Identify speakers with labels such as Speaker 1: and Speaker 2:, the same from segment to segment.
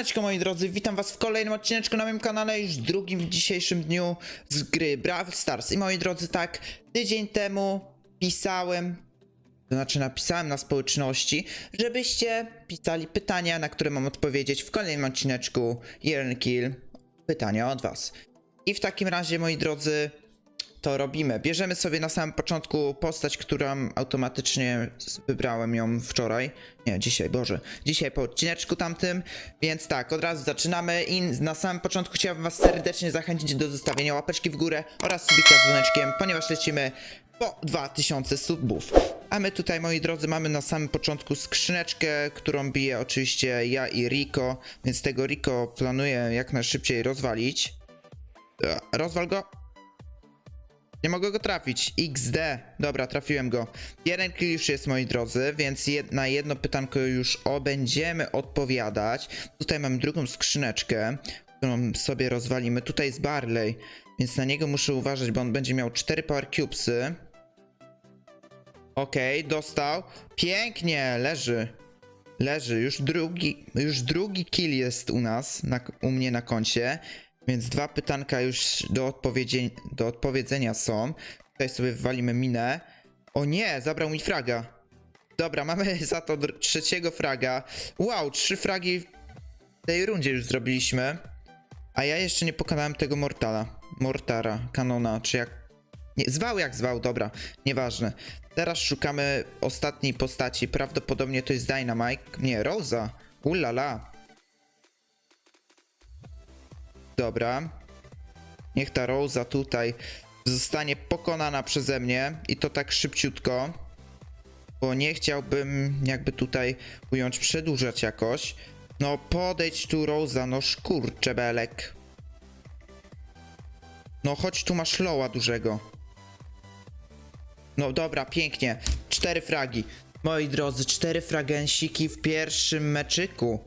Speaker 1: Siemaneczko moi drodzy, witam was w kolejnym odcineczku na moim kanale, już drugim w dzisiejszym dniu z gry Brawl Stars. I moi drodzy, tak, tydzień temu pisałem, to znaczy napisałem na społeczności, żebyście pisali pytania, na które mam odpowiedzieć w kolejnym odcineczku Jeden Kill, pytania od was. I w takim razie, moi drodzy, to robimy. Bierzemy sobie na samym początku postać, którą automatycznie wybrałem ją wczoraj. Nie, dzisiaj, Boże. Dzisiaj po odcineczku tamtym. Więc tak, od razu zaczynamy i na samym początku chciałbym was serdecznie zachęcić do zostawienia łapeczki w górę oraz subika z dzwoneczkiem, ponieważ lecimy po 2000 subów. A my tutaj, moi drodzy, mamy na samym początku skrzyneczkę, którą bije oczywiście ja i Rico, więc tego Rico planuję jak najszybciej rozwalić. E, Rozwal go. Nie mogę go trafić. XD. Dobra, trafiłem go. Jeden kill już jest, moi drodzy, więc jed na jedno pytanko już o będziemy odpowiadać. Tutaj mamy drugą skrzyneczkę, którą sobie rozwalimy. Tutaj jest Barley, więc na niego muszę uważać, bo on będzie miał 4 Power Cubesy. Okej, dostał. Pięknie, leży. Leży. Już drugi, już drugi kill jest u nas, na, u mnie na koncie. Więc dwa pytanka już do, odpowiedzi, do odpowiedzenia są. Tutaj sobie wywalimy minę. O nie, zabrał mi fraga. Dobra, mamy za to trzeciego fraga. Wow, trzy fragi w tej rundzie już zrobiliśmy. A ja jeszcze nie pokonałem tego Mortala. Mortara, kanona, czy jak... Nie, zwał jak zwał, dobra, nieważne. Teraz szukamy ostatniej postaci. Prawdopodobnie to jest Dynamite. Nie, Rosa. Ulala. Dobra. Niech ta Rosa tutaj zostanie pokonana przeze mnie i to tak szybciutko. Bo nie chciałbym jakby tutaj ująć przedłużać jakoś. No podejdź tu Rosa, no szkurcze belek. No chodź tu masz loła dużego. No dobra, pięknie. Cztery fragi. Moi drodzy, cztery fragensiki w pierwszym meczyku.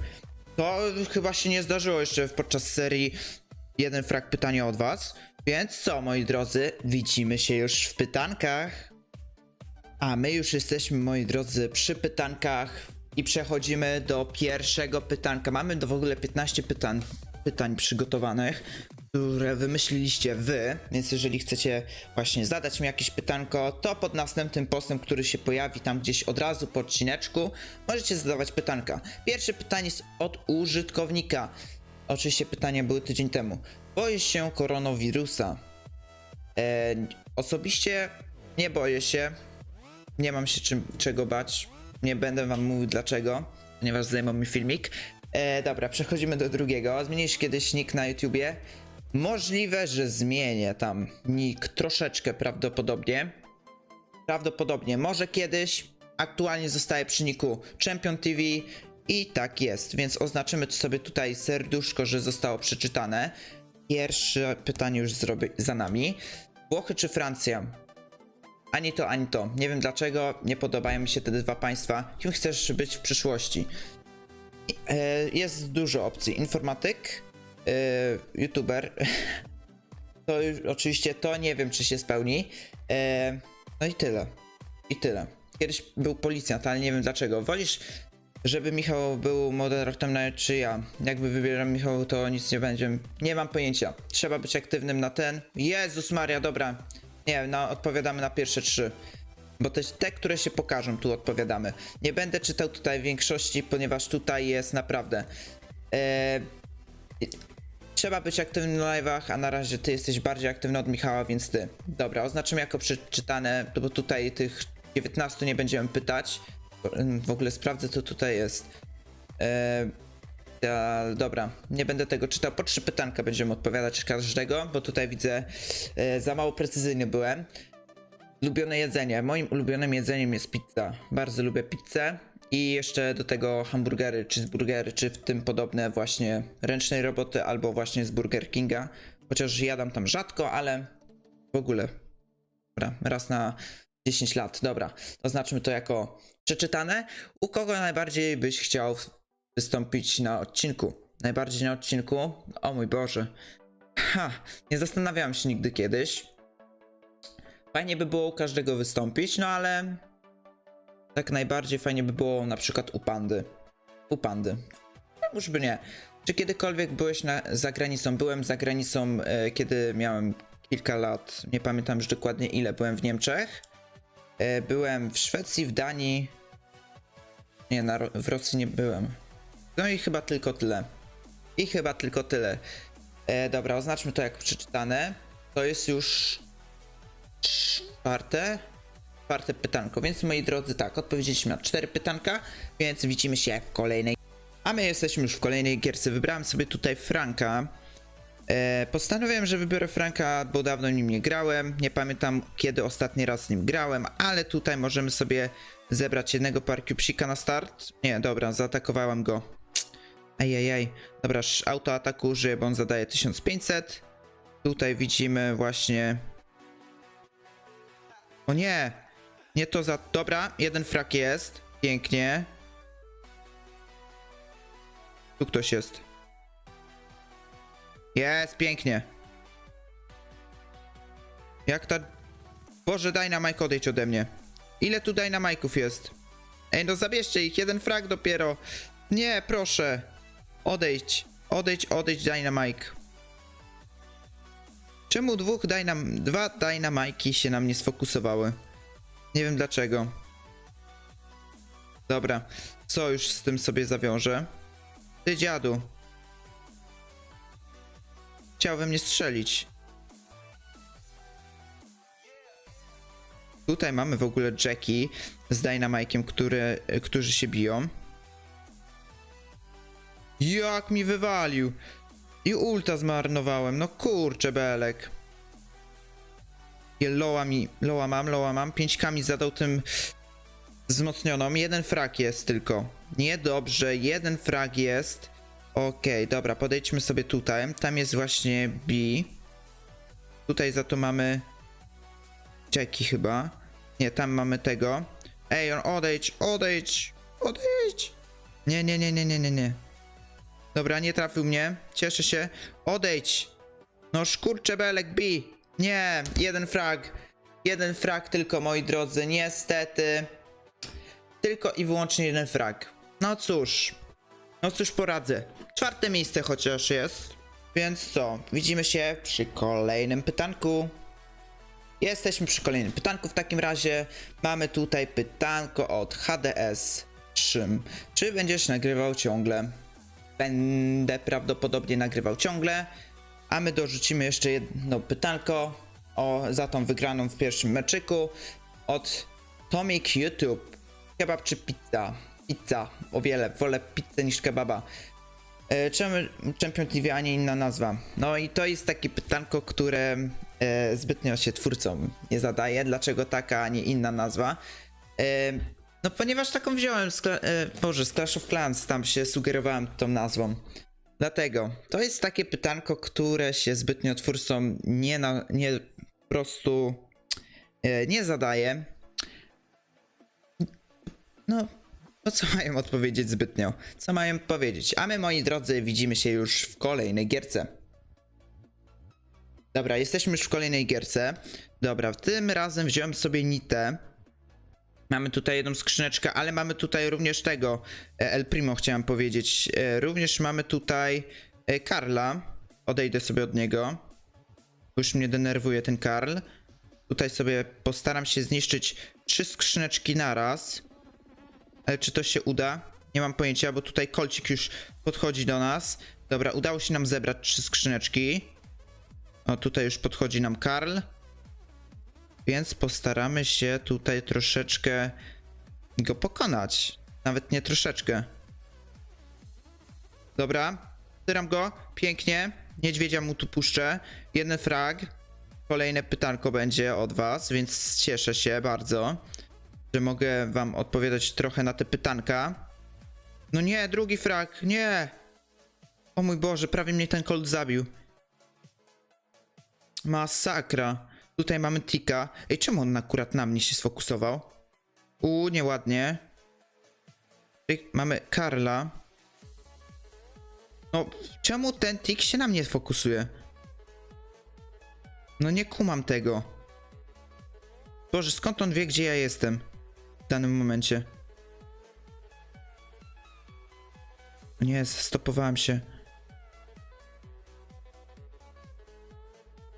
Speaker 1: To chyba się nie zdarzyło jeszcze podczas serii jeden frag pytania od was. Więc co, moi drodzy, widzimy się już w pytankach. A my już jesteśmy, moi drodzy, przy pytankach i przechodzimy do pierwszego pytanka. Mamy do w ogóle 15 pytań, pytań przygotowanych, które wymyśliliście wy, więc jeżeli chcecie właśnie zadać mi jakieś pytanko, to pod następnym postem, który się pojawi tam gdzieś od razu po odcineczku, możecie zadawać pytanka. Pierwsze pytanie jest od użytkownika. Oczywiście pytania były tydzień temu. Boję się koronawirusa. E, osobiście nie boję się. Nie mam się czym, czego bać. Nie będę wam mówił dlaczego, ponieważ zajmą mi filmik. E, dobra, przechodzimy do drugiego. Zmienisz kiedyś nick na YouTubie? Możliwe, że zmienię tam nick troszeczkę prawdopodobnie. Prawdopodobnie, może kiedyś. Aktualnie zostaje przy niku Champion TV i tak jest, więc oznaczymy sobie tutaj serduszko, że zostało przeczytane. Pierwsze pytanie już zrobię za nami. Włochy czy Francja? Ani to, ani to. Nie wiem dlaczego, nie podobają mi się te dwa państwa. Kim chcesz być w przyszłości? E, Jest dużo opcji. Informatyk, e, youtuber. To już, oczywiście to nie wiem, czy się spełni. E, No i tyle. I tyle. Kiedyś był policjant, ale nie wiem dlaczego. Wolisz, żeby Michał był moderatorem na czy ja? Jakby wybieram Michał, to nic nie będzie. Nie mam pojęcia. Trzeba być aktywnym na ten. Jezus Maria, dobra. Nie, no, odpowiadamy na pierwsze trzy. Bo te, te, które się pokażą, tu odpowiadamy. Nie będę czytał tutaj większości, ponieważ tutaj jest naprawdę. E, Trzeba być aktywnym na live'ach, a na razie ty jesteś bardziej aktywny od Michała, więc ty. Dobra, oznaczymy jako przeczytane, bo tutaj tych 19 nie będziemy pytać. W ogóle sprawdzę, co tutaj jest. E, dobra, nie będę tego czytał. Po trzy pytanka będziemy odpowiadać każdego, bo tutaj widzę, e, za mało precyzyjny byłem. Ulubione jedzenie. Moim ulubionym jedzeniem jest pizza. Bardzo lubię pizzę. I jeszcze do tego hamburgery, czy burgery, czy w tym podobne właśnie ręcznej roboty, albo właśnie z Burger Kinga. Chociaż jadam tam rzadko, ale w ogóle. Dobra, raz na 10 lat. Dobra, oznaczmy to jako przeczytane. U kogo najbardziej byś chciał wystąpić na odcinku? Najbardziej na odcinku? O mój Boże. Ha, nie zastanawiałem się nigdy kiedyś. Fajnie by było u każdego wystąpić, no ale tak najbardziej fajnie by było na przykład u pandy. U pandy. Już by nie. Czy kiedykolwiek byłeś na, za granicą? Byłem za granicą, e, kiedy miałem kilka lat. Nie pamiętam już dokładnie ile. Byłem w Niemczech. E, byłem w Szwecji, w Danii. Nie, na, w Rosji nie byłem. No i chyba tylko tyle. I chyba tylko tyle. E, dobra, oznaczmy to jako przeczytane. To jest już czwarte. Czwarte pytanko. Więc moi drodzy, tak, odpowiedzieliśmy na cztery pytanka, więc widzimy się w kolejnej. A my jesteśmy już w kolejnej gierce. Wybrałem sobie tutaj Franka. E, postanowiłem, że wybiorę Franka, bo dawno nim nie grałem. Nie pamiętam kiedy ostatni raz nim grałem, ale tutaj możemy sobie zebrać jednego parkiupsika na start. Nie, dobra, zaatakowałem go. Ajajaj. Dobra, sz- autoataku użyję, bo on zadaje 1500. Tutaj widzimy właśnie... O nie! Nie to za... Dobra, jeden frak jest. Pięknie. Tu ktoś jest. Jest, pięknie. Jak ta... Boże, Dynamite odejdź ode mnie. Ile tu Dynamajków jest? Ej, no zabierzcie ich, jeden frag dopiero. Nie, proszę. Odejdź, odejdź, odejdź Dynamite. Czemu dwóch dynam... Dwa Dynamajki się na mnie sfokusowały? Nie wiem dlaczego. Dobra, co już z tym sobie zawiążę? Ty dziadu. Chciał we mnie strzelić. Tutaj mamy w ogóle Jackie z Dynamike'iem, które, którzy się biją. Jak mi wywalił. I ulta zmarnowałem. No kurczę, belek. Loa mi, Loa mam, Loa mam. 5 mi zadał tym wzmocnioną. Jeden frag jest tylko. Niedobrze, jeden frag jest. Okej, dobra, podejdźmy sobie tutaj. Tam jest właśnie B. Tutaj za to mamy Jackie chyba. Nie, tam mamy tego. Ej, on odejdź, odejdź, odejdź. Nie, nie, nie, nie, nie, nie, nie. Dobra, nie trafił mnie. Cieszę się. Odejdź. No szkurcze belek B. Nie, jeden frag. Jeden frag tylko, moi drodzy. Niestety. Tylko i wyłącznie jeden frag. No cóż. No cóż poradzę. Czwarte miejsce chociaż jest. Więc co? Widzimy się przy kolejnym pytanku. Jesteśmy przy kolejnym pytanku. W takim razie mamy tutaj pytanko od HDS Szym. Czy będziesz nagrywał ciągle? Będę prawdopodobnie nagrywał ciągle. A my dorzucimy jeszcze jedno pytanko o, za tą wygraną w pierwszym meczyku od Tomik YouTube. Kebab czy pizza? Pizza. O wiele. Wolę pizzę niż kebaba. E, Czemu Champion TV, a nie inna nazwa? No i to jest takie pytanko, które e, zbytnio się twórcom nie zadaje. Dlaczego taka, a nie inna nazwa? E, no ponieważ taką wziąłem z, e, Boże, z Clash of Clans, tam się sugerowałem tą nazwą. Dlatego, to jest takie pytanko, które się zbytnio twórcom nie, na, nie po prostu nie zadaje. No, no co mają odpowiedzieć zbytnio? Co mają powiedzieć? A my, moi drodzy, widzimy się już w kolejnej gierce. Dobra, jesteśmy już w kolejnej gierce. Dobra, tym razem wziąłem sobie Nitę. Mamy tutaj jedną skrzyneczkę, ale mamy tutaj również tego. e, El Primo chciałem powiedzieć. E, Również mamy tutaj e, Karla. Odejdę sobie od niego. Już mnie denerwuje ten Karl. Tutaj sobie postaram się zniszczyć trzy skrzyneczki naraz. Ale czy to się uda? Nie mam pojęcia, bo tutaj kolcik już podchodzi do nas. Dobra, udało się nam zebrać trzy skrzyneczki. O, tutaj już podchodzi nam Karl. Więc postaramy się tutaj troszeczkę go pokonać. Nawet nie troszeczkę. Dobra, tyram go. Pięknie. Niedźwiedzia mu tu puszczę. Jeden frag. Kolejne pytanko będzie od was, więc cieszę się bardzo że mogę wam odpowiadać trochę na te pytanka. No nie, drugi frak, nie! O mój Boże, prawie mnie ten colt zabił. Masakra. Tutaj mamy Tika. Ej, czemu on akurat na mnie się sfokusował? U, nieładnie. Mamy Karla. No, czemu ten Tik się na mnie fokusuje? No nie kumam tego. Boże, skąd on wie, gdzie ja jestem? danym momencie. Nie, stopowałem się.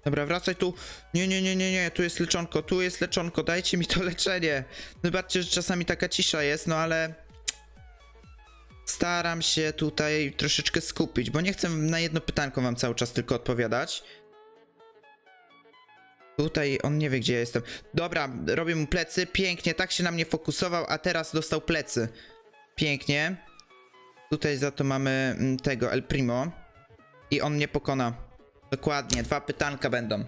Speaker 1: Dobra, wracaj tu. Nie, nie, nie, nie, nie, tu jest leczonko, tu jest leczonko, dajcie mi to leczenie. Zobaczcie, że czasami taka cisza jest, no ale staram się tutaj troszeczkę skupić, bo nie chcę na jedno pytanko wam cały czas tylko odpowiadać, Tutaj on nie wie, gdzie ja jestem. Dobra, robię mu plecy, pięknie, tak się na mnie fokusował, a teraz dostał plecy. Pięknie. Tutaj za to mamy mm, tego El Primo. I on mnie pokona. Dokładnie, dwa pytanka będą.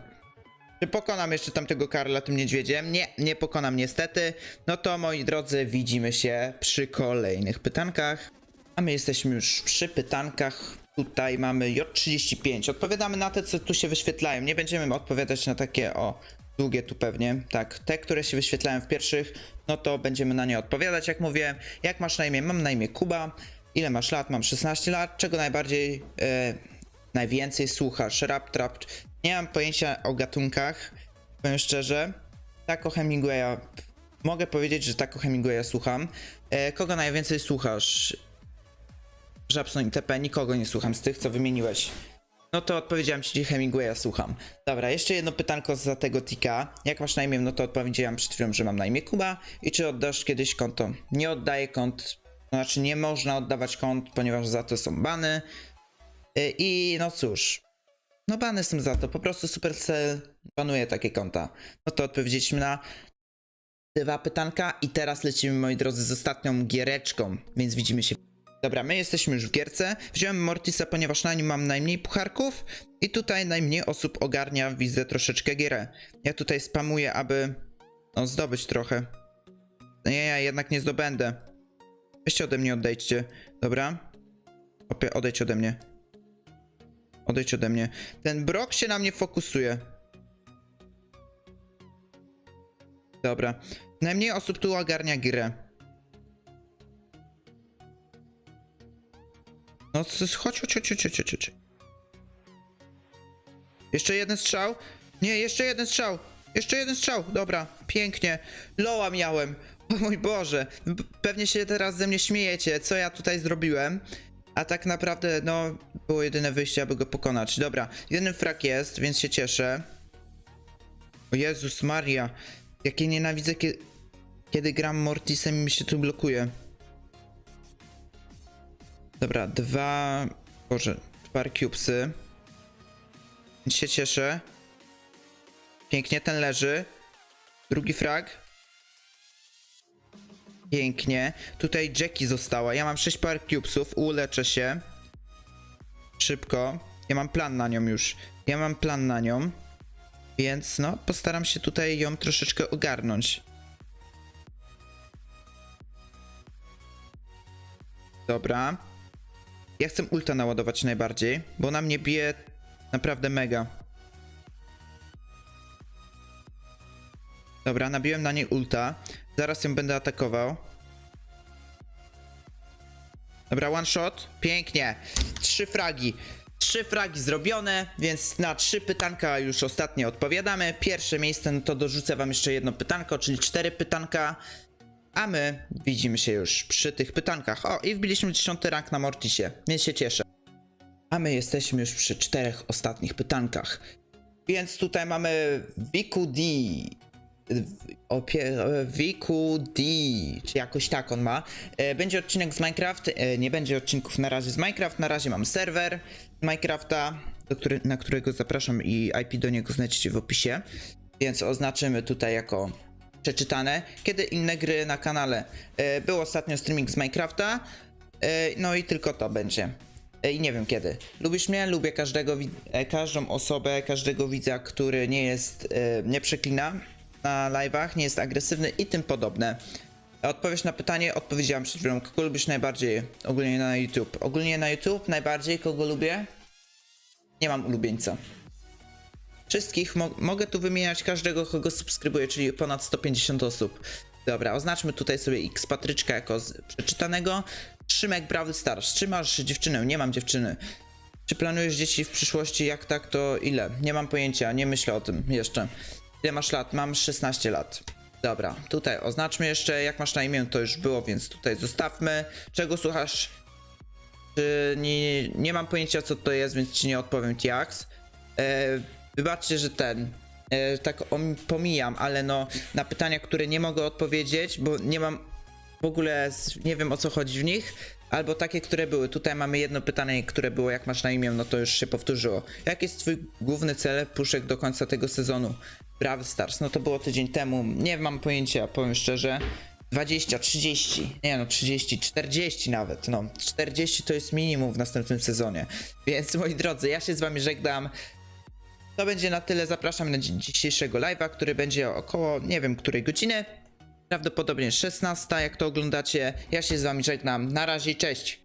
Speaker 1: Czy pokonam jeszcze tamtego Karla tym niedźwiedziem? Nie, nie pokonam niestety. No to moi drodzy, widzimy się przy kolejnych pytankach. A my jesteśmy już przy pytankach. Tutaj mamy J35. Odpowiadamy na te, co tu się wyświetlają. Nie będziemy odpowiadać na takie o długie tu pewnie. Tak, te, które się wyświetlają w pierwszych, no to będziemy na nie odpowiadać, jak mówię. Jak masz na imię? Mam na imię Kuba. Ile masz lat? Mam 16 lat. Czego najbardziej, e, najwięcej słuchasz? Rap, trap? Nie mam pojęcia o gatunkach, powiem szczerze. Tak o Hemingwaya. Mogę powiedzieć, że tak o Hemingwaya słucham. E, kogo najwięcej słuchasz? Żabson i TP, nikogo nie słucham z tych, co wymieniłeś. No to odpowiedziałem ci Hemingwaya, słucham. Dobra, jeszcze jedno pytanko za tego tika. Jak masz na imię? No to odpowiedziałem przed chwilą, że mam na imię Kuba. I czy oddasz kiedyś konto? Nie oddaję kont. To znaczy nie można oddawać kont, ponieważ za to są bany. Y, I no cóż. No bany są za to. Po prostu Supercell banuje takie konta. No to odpowiedzieliśmy na dwa pytanka i teraz lecimy, moi drodzy, z ostatnią giereczką, więc widzimy się. Dobra, my jesteśmy już w gierce. Wziąłem Mortisa, ponieważ na nim mam najmniej pucharków i tutaj najmniej osób ogarnia, widzę troszeczkę gierę. Ja tutaj spamuję, aby no, zdobyć trochę. Nie, ja jednak nie zdobędę. Weźcie ode mnie, odejdźcie. Dobra? Opie, odejdź ode mnie. Odejdź ode mnie. Ten brok się na mnie fokusuje. Dobra. Najmniej osób tu ogarnia grę. No, chodź, chodź, chodź, chodź, chodź, chodź. Jeszcze jeden strzał? Nie, jeszcze jeden strzał. Jeszcze jeden strzał. Dobra, pięknie. Loa miałem. O mój Boże. Pewnie się teraz ze mnie śmiejecie, co ja tutaj zrobiłem. A tak naprawdę, no, było jedyne wyjście, aby go pokonać. Dobra, jeden frak jest, więc się cieszę. O Jezus Maria. Jakie nienawidzę, kiedy, kiedy gram Mortisem i mi się tu blokuje. Dobra, dwa. Boże, dwa cubesy. Się cieszę. Pięknie, ten leży. Drugi frag. Pięknie. Tutaj Jackie została. Ja mam 6 par cubesów, uleczę się. Szybko. Ja mam plan na nią już. Ja mam plan na nią. Więc no, postaram się tutaj ją troszeczkę ogarnąć. Dobra. Ja chcę ulta naładować najbardziej, bo na mnie bije naprawdę mega. Dobra, nabiłem na niej ulta. Zaraz ją będę atakował. Dobra, one shot. Pięknie. Trzy fragi. Trzy fragi zrobione, więc na trzy pytanka już ostatnie odpowiadamy. Pierwsze miejsce, no to dorzucę wam jeszcze jedno pytanko, czyli cztery pytanka. A my widzimy się już przy tych pytankach. O, i wbiliśmy 10 rank na Mortisie, więc się cieszę. A my jesteśmy już przy czterech ostatnich pytankach. Więc tutaj mamy VQD. VQD, czy jakoś tak on ma. E, Będzie odcinek z Minecraft. e, Nie będzie odcinków na razie z Minecraft. Na razie mam serwer Minecrafta, który, na którego zapraszam i IP do niego znajdziecie w opisie. Więc oznaczymy tutaj jako przeczytane. Kiedy inne gry na kanale. E, Był ostatnio streaming z Minecrafta. e, No i tylko to będzie. E, I nie wiem kiedy. Lubisz mnie? Lubię każdego, każdą osobę, każdego widza, który nie jest, nie przeklina na live'ach, nie jest agresywny i tym podobne. Odpowiedź na pytanie odpowiedziałem przed chwilą. Kogo lubisz najbardziej ogólnie na YouTube? Ogólnie na YouTube najbardziej kogo lubię? Nie mam ulubieńca. Wszystkich mo- mogę tu wymieniać każdego, kogo subskrybuję, czyli ponad 150 osób. Dobra, oznaczmy tutaj sobie X Patryczka jako przeczytanego. Szymek Brawl Stars. Czy masz dziewczynę? Nie mam dziewczyny. Czy planujesz dzieci w przyszłości? Jak tak, to ile? Nie mam pojęcia, nie myślę o tym jeszcze. Ile masz lat? Mam 16 lat. Dobra, tutaj oznaczmy jeszcze, jak masz na imię, to już było, więc tutaj zostawmy. Czego słuchasz? Czy nie, nie mam pojęcia, co to jest, więc ci nie odpowiem Tiax. E, Wybaczcie, że ten. E, tak om- pomijam, ale no na pytania, które nie mogę odpowiedzieć, bo nie mam w ogóle nie wiem o co chodzi w nich. Albo takie, które były. Tutaj mamy jedno pytanie, które było jak masz na imię, no to już się powtórzyło. Jaki jest twój główny cel puszek do końca tego sezonu? Brawl Stars, no to było tydzień temu. Nie mam pojęcia, powiem szczerze. 20, 30, nie no 30, 40 nawet, no 40 to jest minimum w następnym sezonie. Więc moi drodzy, ja się z wami żegnam. To będzie na tyle. Zapraszam na dzi- dzisiejszego live'a, który będzie około nie wiem której godziny. Prawdopodobnie 16, jak to oglądacie. Ja się z wami żegnam. Na razie, cześć.